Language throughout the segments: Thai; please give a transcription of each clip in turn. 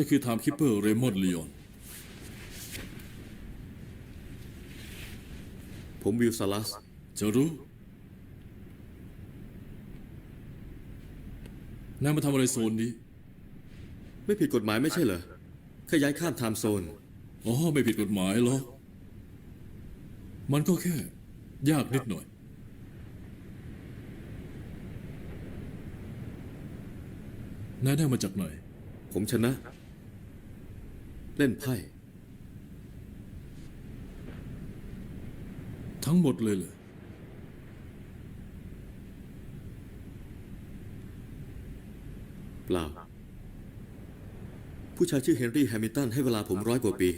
ฉันคือไทม์คิปเปอร์เรมอนลีออน ผมวิลซาลัส จะรู้นายมาทำอะไรโซนนี้ ไม่ผิดกฎหมายไม่ใช่เหรอแค่ย้ายข้ามไทม์โซน อ๋อ ไม่ผิดกฎหมายหรอก มันก็แค่ ยากนิดหน่อย นายได้มาจากไหน ผมชนะ เล่นไพ่ ทั้งหมดเลยเหรอเปล่า ผู้ชายชื่อเฮนรี่แฮมิลตันให้เวลาผมร้อยกว่าปี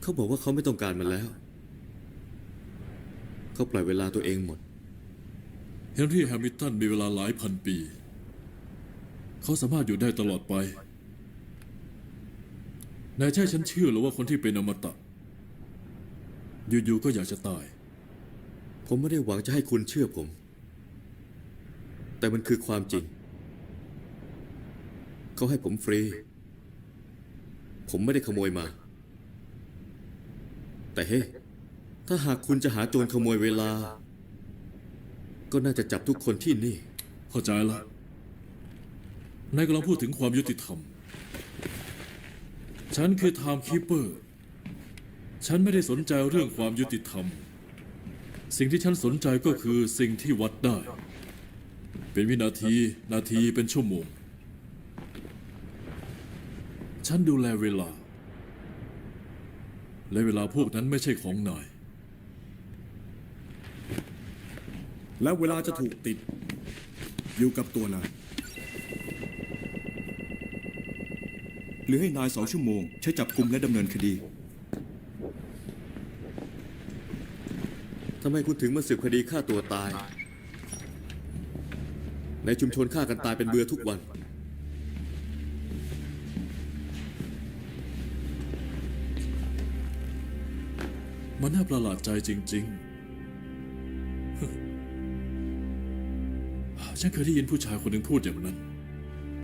เขาบอกว่าเขาไม่ต้องการมันแล้ว เขาปล่อยเวลาตัวเองหมด เฮนรี่แฮมิลตันมีเวลาหลายพันปี เขาสามารถอยู่ได้ตลอดไปนายใช่ฉันเชื่อหรือว่าคนที่เป็นอมตะ อยู่ๆก็อยากจะตาย ผมไม่ได้หวังจะให้คุณเชื่อผม แต่มันคือความจริง เขาให้ผมฟรี ผมไม่ได้ขโมยมา แต่เฮ้ ถ้าหากคุณจะหาโจรขโมยเวลา ก็น่าจะจับทุกคนที่นี่ เข้าใจละ นายกำลังพูดถึงความยุติธรรม ฉันคือไทม์คีเปอร์ ฉันไม่ได้สนใจเรื่องความยุติธรรม สิ่งที่ฉันสนใจก็คือสิ่งที่วัดได้ เป็นวินาที นาที เป็นชั่วโมง ฉันดูแลเวลา และเวลาพวกนั้นไม่ใช่ของนาย แล้วเวลาจะถูกติดอยู่กับตัวนาย หรือให้นายสองชั่วโมง ใช้จับกลุ่มและดำเนินคดี ทำไมคุณถึงมาสืบคดีฆ่าตัวตาย ในชุมชนฆ่ากันตายเป็นเบื่อทุกวัน มันน่าประหลาดใจจริง ๆ ฉันเคยได้ยินผู้ชายคนหนึ่งพูดอย่างนั้น